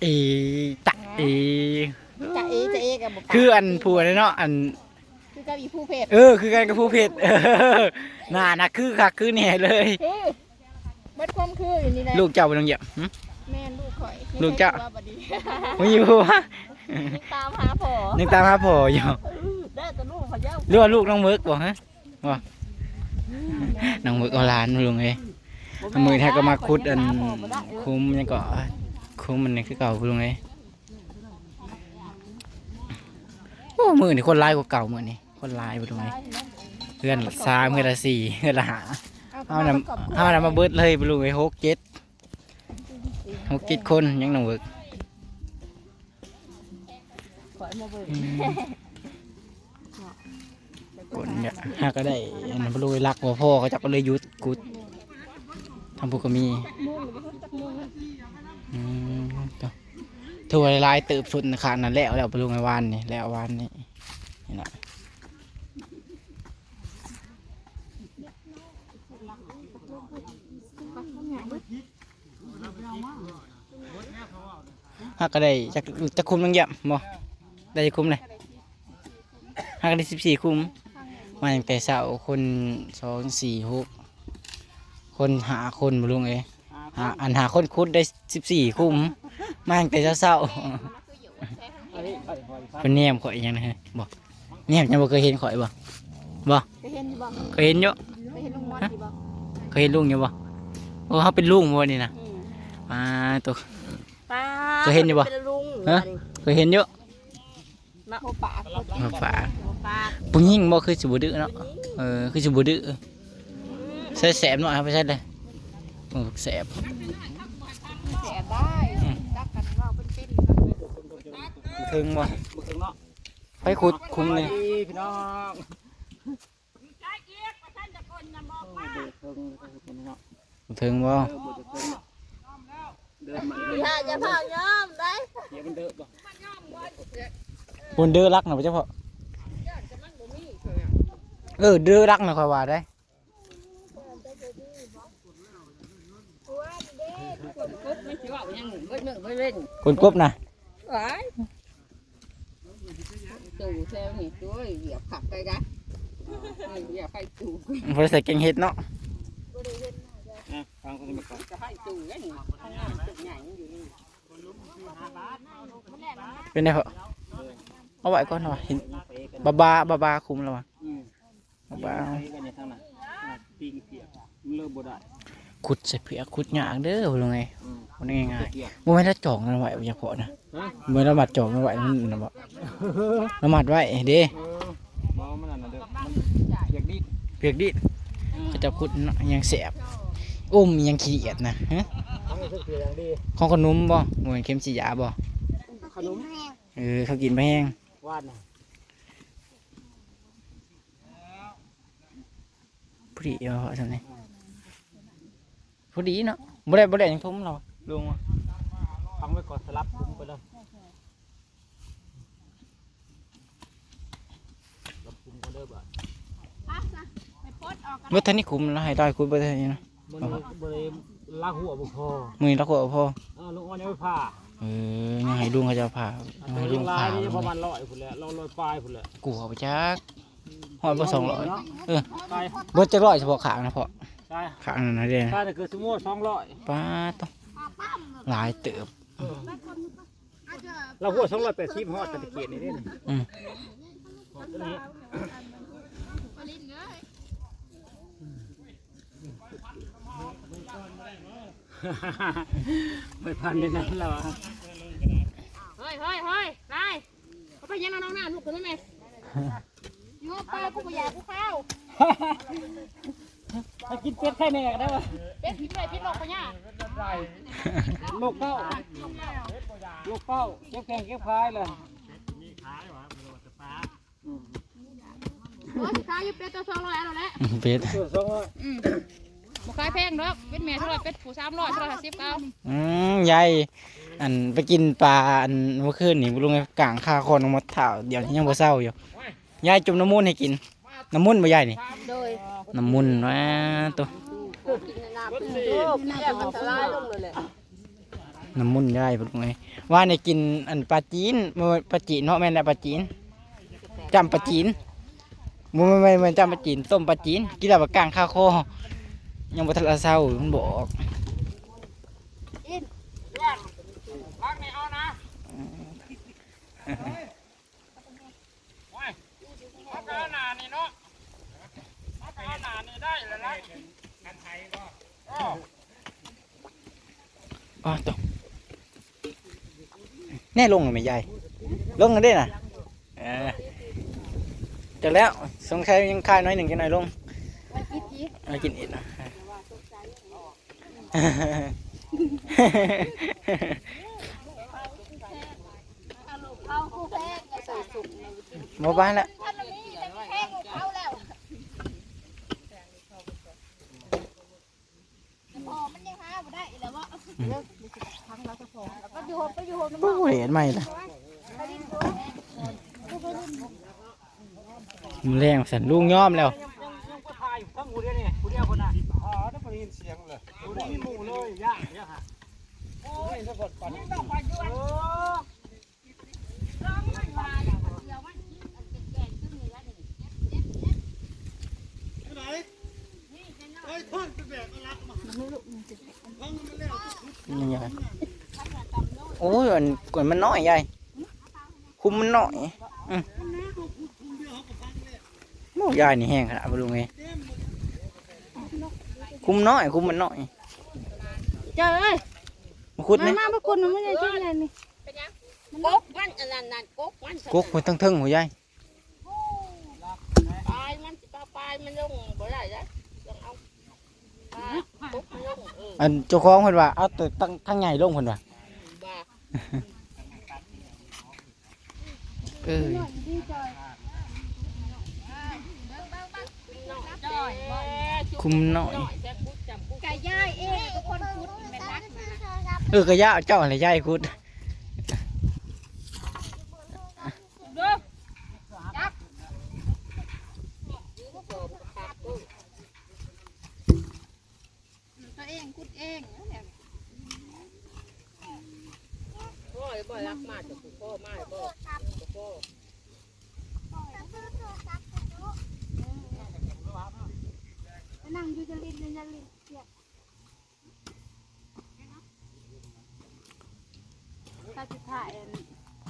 เอตะเอจะเอจะเอกับบ่ปากคืออันผัวเนาะอัน คือกับอีผู้เพศเออ คือกันกับผู้เพชรเออน่านะคือคักคือแน่เลย คือเบิดความคืออยู่นี่แหละลูกเจ้าบ่ต้องเหยียบหึ แม่นลูกข่อยลูกเจ้า ว่าบ่ดีไม่อยู่วะตามหาพ่อนึกตามหาพ่ออยู่ได้แต่ลูกเขาเจ้าหรือว่าลูกน้องมึกบ่ฮะบ่น้องมึกเอาหลานมาลุงเอ้ยเอามือแท้ก็มาคุดอันคุ้มยังก็ คุ้มมันนี่คือเก่าลุงเอ้ยโอ้มือนี่คนร้ายกว่าเก่ามือนี่คนร้ายบ่ลุงเอ้ยเพื่อนละสามเพื่อนละสี่เพื่อนละห้าเอานำเอานำมาเบิดเลยไปลุงไอหกเจ็ดหกเจ็ดคนยังหนองเวิร์กข่มเบิ่งคนเนี่ยหาก็ได้อันนั้นไปลุงรักว่าพ่อเขาจับก็เลยยุดกุดทำพวกก็มีมุ่งหรื อืมต่อถั่วลายเติบสุดขนาดนั้นแล้วแล้วไปลุงไอ้วานนี่แล้ววานนี่นี่นะหาก็ได้จักจักคุมนังเยี่ยมบ่ได้คุมเลยห้ากันได้สิบสี่คุมมาตั้งแต่เช้าคนสองสี่หกคนหาคนมาลุงเอ้ หาอันหาคนคุดได้สิบสี่คุมมาตั้งแต่เช้าเช้าๆเป็นแนมข่อยยังนะฮะบอกแนมยังบ่เคยเห็นข่อยบ่บ่เคยเห็นอยู่บ่เคยเห็นเยอะเคยเห็นลุงมอสอยู่บ่เคยเห็นลุงอยู่บ่โอ้เขาเป็นลุงบ่นี่นะอืมมาตัวป้าเคยเห็นอยู่บ่เป็นลุงฮะเคยเห็นเยอะมาโอปากมาฝากโอปากปุ้งยิ่งบ่คือสิบ่ดื้อเนาะเออคือสิบ่ดื้อใส่แสบหน่อยครับไปใส่เลย โอ้แสบแสบได้อืมรักกันว่าเป็นเป็นถึงบ่บุกถึงเนาะไปขุดคุ้มเลยพี่น้องเดินเพิ่งเนาะถึงบ่เออบุกถึงเนาะเดินมาอย่าจะพาย้อมได้เดี๋ยวมันเดินบ่บนเดือรักนะเจ้าพ่อเออเดือรักนะคอยว่าได้ ไม่คิดว่ายังเบิดหนึ่งเบิดเล่นคนกบนะหวายตู่เซลนี่ตัวเหยียบขับไปกันเหยียบไปตู่บริษัทเก่งเฮ็ดเนาะอะฟังคนนี้มาก่อนจะให้ตู่แล้วนี่ข้างหน้าตึกใหญ่อยู่นี่เป็นไงพ่อเอาไว้ก่อนวะเห็นไปกันบาบาบาบาคุมแล้ววะอืมบาบาไปกันเนี่ยทางนั้นปิ้งเปียกมันเลิกบ่ได้ขุดใส่เผือกขุดหยางเด้อว่าลงไงอื มมันง่ายเปียกๆบ่แม่นถ้าจองกันไว้อย่าพอนะฮะบ่แม่นละหมัดจองกันไว้มันนะบ่ละหมัดไว้เด้เออบ่มันนั่นน่ะเด้อมันเปียกดิเผือกดิก็จะขุดเนาะยังแสบอุ้มยังขี้เกียจนะฮะทำให้เปียกอย่างดีของขนมบ่เหมือนเข็มฉีดยาบ่ขนมเออเขากินไปแห้งวาดน่ะพอดีเอาทำไงพอดีเนาะบ่ได้บ่ได้หยังทุ่มเรา ลุงวะฟังไว้ก่อนสลับคุมไปเลยสลับคุมก็เด้อบ่บ่ทันนี่คุมแล้วให้ได้คุมบ่ทันนี่นะมันบ่ได้ลากหัวบ่พอมื้อนี้เราก็เอาพอเออลุงอ้อนยังไม่ผ่าเออยังให้ลุงเขาจะเอาผ่ายังแต่ให้ลุลุงงลาผ่ายนี่เลประยมาณร้อยพุ่นแหละเราร้อยปลายพุ่นแหละกูเอาไปจักฮอดบ่200เออตายบ่จักร้อยเฉพาะขางนะพ่อตายขางนั่นนะเด้นะตายแต่เกิดสมมุติสองร้อยป้าดต้อง หลายเติบเราหัวสองร้อยแปดสิบฮอดตะเกียบนี่เด้นี่อืมตัวนี้ไม่พันในนั้นแล้วอะเฮ้ยเฮ้ยเฮ้ยนายเขาไปยังน้องหน้าลูกคนนั้นไหมยูปลากูไปอยากกูข้า วให้กินเป็ดไข่แน่ก็ได้ปะเป็ดพิษเลยพิษโลกไปเนี่ยโลกเก้าโลกเก้าเก็บแกงเก็บพายเลยโอ้ยขายอยู่เป็ดตัวสองร้อยเอาแหละเป็ดส่วนสองร้อยอืมบ่ขายแพงดอกเป็ดแม่เท่าไหร่เป็ดผู้สามร้อยเท่าไหร่ห้าสิบเก้าอืมยายอันไปกินปลาอันเมื่อคืนนี่ลุงไอ้กลางคาคอนออกมาถ่าเดี๋ยวนี้ยังบ่เศร้าอยู่ยายจุ่มน้ำมูลให้กินน้ำมูลบ่ยายนี่โดย น้ำมูลว่าตัวกินน้ำเป็นโลกแยกมันสลายลงเลยแหละน้ำมุนได้พุ่นไงว่าในกินอันปลาจีนบ่แม่นปลาจีนเนาะแม่นแต่ปลาจีนจำปลาจีนมันไม่ไม่จำปลาจีนต้มปลาจีนกินแล้วบ่กลางคาคอยังบ่ทันละเศร้ามันบอกพักนี่เอานะไว้พักเอาหนานี่เนาะพักเอาหนานี่ ได้แล้วนะกันไทยก็อ๋อตกแน่ลงเลยไหมยายลงกันได้น่ะเออจะแล้วสงสัยยังคายน้อยหนึ่งจะหน่อยลงมากินอีกนะเอาคู่บ้านละ ท่านนี้แพงเขาแล้วพอมันยังหาบ่ได้แล้วว่าทั้งเราก็พอแล้วก็อยู่ไปอยู่น้ำ โอ้ย เห็นไหมล่ะมันแรงสันลุงยอมแล้วนี่ยวคนน่ะอ๋อไง เลยผู้เดียวมีหมู่เลยย่าเนี่ยฮะโอ้ยสะกดก่อนต้องไปด้วยเออนี่ไงโอ้ยอันกวนมันน้อยยายคุมมันน้อยอืมโอ้ยายนี่แห้งขนาดบ่ลุงไงคุมน้อยคุมมันน้อยเจ้าเอ้ยมาขุดมานี่มาพวกคุณมันไม่ได้ช่วยอะไรนี่กกมันอันนั้นนั่นกกมันกุ๊กมันทั้งเทิงหัวยายปลายมันสิปลาปลายมันลงบ่ได้แล้วต้องเอาปลากกมันลงเอออันเจ้าของเพิ่นว่าเอาแต่ตั้งทั้งใหญ่ลงเพิ่นว่าบ่า เออน้องจ้อยคุมน้อยน้อยแซ่บกุดจำกุดไก่ย่ายเองทุกคนพุดเป็นรักนะเออกระยะเจ้าอะไรยายขุดตัวเองพุดเอง พ่อ บ่รักมากจากพ่อมากบ่พ่อนั่งอยู่จะลินจะลินถ้าจะถ่าย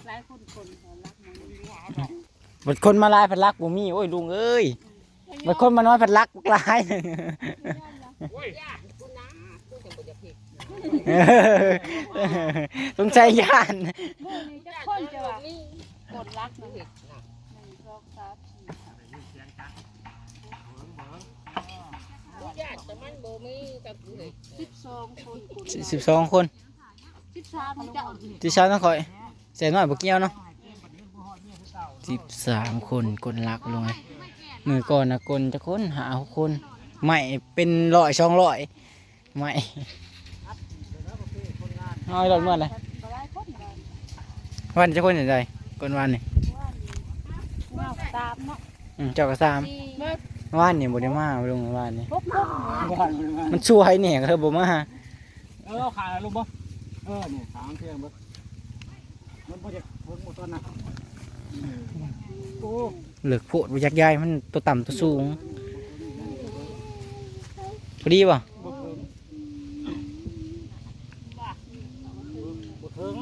หลายคนคนรักมันบัดคนมาลายพันลักบ่มีโอ้ยลุงเอ้ยบัดคนมาน้อยพันลักหลายหนึ่งย่าคุณนะคุณจะบ่จะผิด สงสัยย่านจะคนจะว่านี่กดรักมันนะเห็ดนะหนึ่งสองสามสี่ย่าแต่มันบ่มีกับกูเห็ดสิบสองคนคนสิบสองคนสิบสามจะเอาที่เช้าต้องคอยใส่น้อยบ่เกี่ยวเนาะสิบสามคนคนรักลงไงมือก่อนนะคนจะคนหาหกคนไม่เป็นร้อยช่องร้อยไม่ น้อยรถเมื่อไรหลายคนเลยวันจะคนอย่างไรคนวันนี่ว่าตามเนาะอืมเจ้าก็สามสี่ว่านนี่บ่ได้มาลงว่านนี่พบพบบ้านมันมามันช่วยเนี่ยก็เธอบ่มาเออขาดลูกบ่เออเนี่ยสามเที่ยงบ่มันบ่จะเพิ่งหมดตอนน่ะโอ้เหลือกโพดบ่อยากย้ายมันตัวต่ำตัวสูงพอดีป่ะบ่เพิ่งบ่เพิ่ง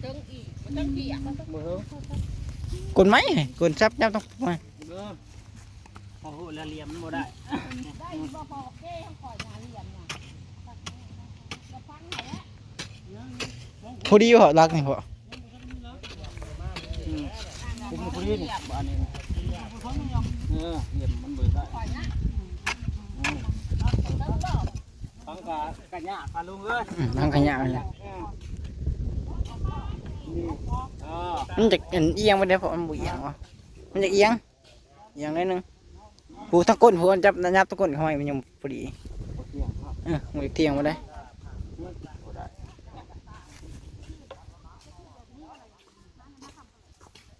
เทิง อีกมันต้องเปียกบ่เพิ่งกดไหมกดซับยับต้องมาเด้อพอหูละเหลี่ยมมันบ่ได้ได้บ่พอเมันเดได้อืมฟังกะกะยะกะลุงเอ้ยอืมทางขยะนี่แหละเออมันจะเอียงไปได้เพราะมันบ่เอียงวะมันจะเอียงเอียงนิดนึงผูทั้งก้นผูอันจับนับทั้งก้นห้อยมันยังพอดีเที่ยงครับเออมันเทียงมาได้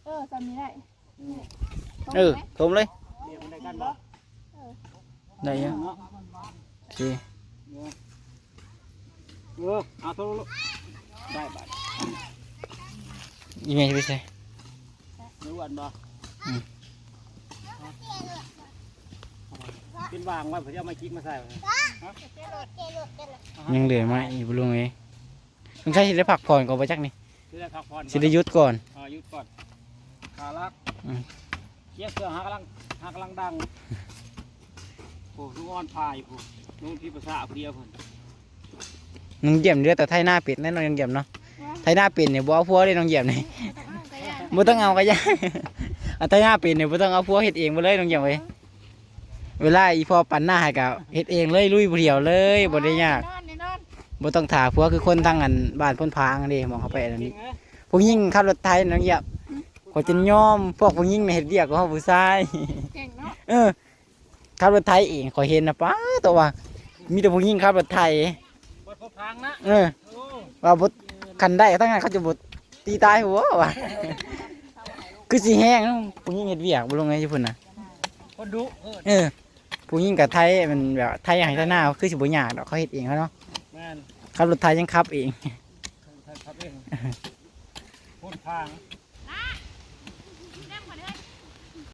เออจำนี้ได้เออถมเลยเรียกมันได้ยังโอเคเออเอาทรลูกได้บา อีเมลไปใส่รู้วันบ่อืมกินวางไว้ผมจะเอาไม้กิ๊กมาใส่ไว้ยังเหลือไหมาอีกบ่ลุงเอ้ยลุงใช้สิได้พักผ่อนก่อนไปจักนี่ที่ได้พักผ่อนสิได้หยุดก่อนอ่าหยุดก่อนขาลักอืมเกี่ยวเครื่องหากำลังหากำลังดังโอ้ลูกอ่อนพายผู้ลุงที่ภาษาเดียวเพิ่นน้องเยี่ยมเด้อแต่ไทยหน้าเป็ดแน่นอนน้องเยี่ยมเนาะ ไทยหน้าเป็ดเนี่ยบ่เอาพัวเลยน้องเยี่ยมนี่บ่ต้องเอาก็ยาอันไทยหน้าเป็ดเนี่ยบ่ต้องเอาพัวเฮ็ดเองบ่เลยน้องเยี่ยมเว้ยเวลาอีพ่อปั่นหน้าให้ก็เฮ็ดเองเลยลุยผู้เดียวเลยบ่ได้ยากนอนนี่นอนบ่ต้องถ่าพัวคือคนทางอันบ้านพ้นพางอันนี้มองเข้าไปอันจรินี้งไหมผู้หญิงขับรถไทยน้องเยี่ยมก็จะยอมพวกผู้หญิงน่ะเฮ็ดเวียกก็เฮาผู้ชายเก่งเนาะเออขับรถไทยเองขอยเห็นนะป้าตัวว่ามีแต่ผู้หญิงขับรถไทยบดพบทางนะเออโอ้ว่าบด คันได้ทั้งนั้นเขาจะบดตีตายหัวว่ะคือสิแห้งเนาะผู้หญิงเฮ็ดเวียกบ่ลงไงญี่ปุ่นน่ะคนดุเออเออผู้หญิงกับไทยมันแบบไทยอย่างไทยหน้าคือสิบ่ยากดอกเขาเฮ็ดเองเขาเนาะแม่นขับรถไทยยังขับเองครับเองพดทาง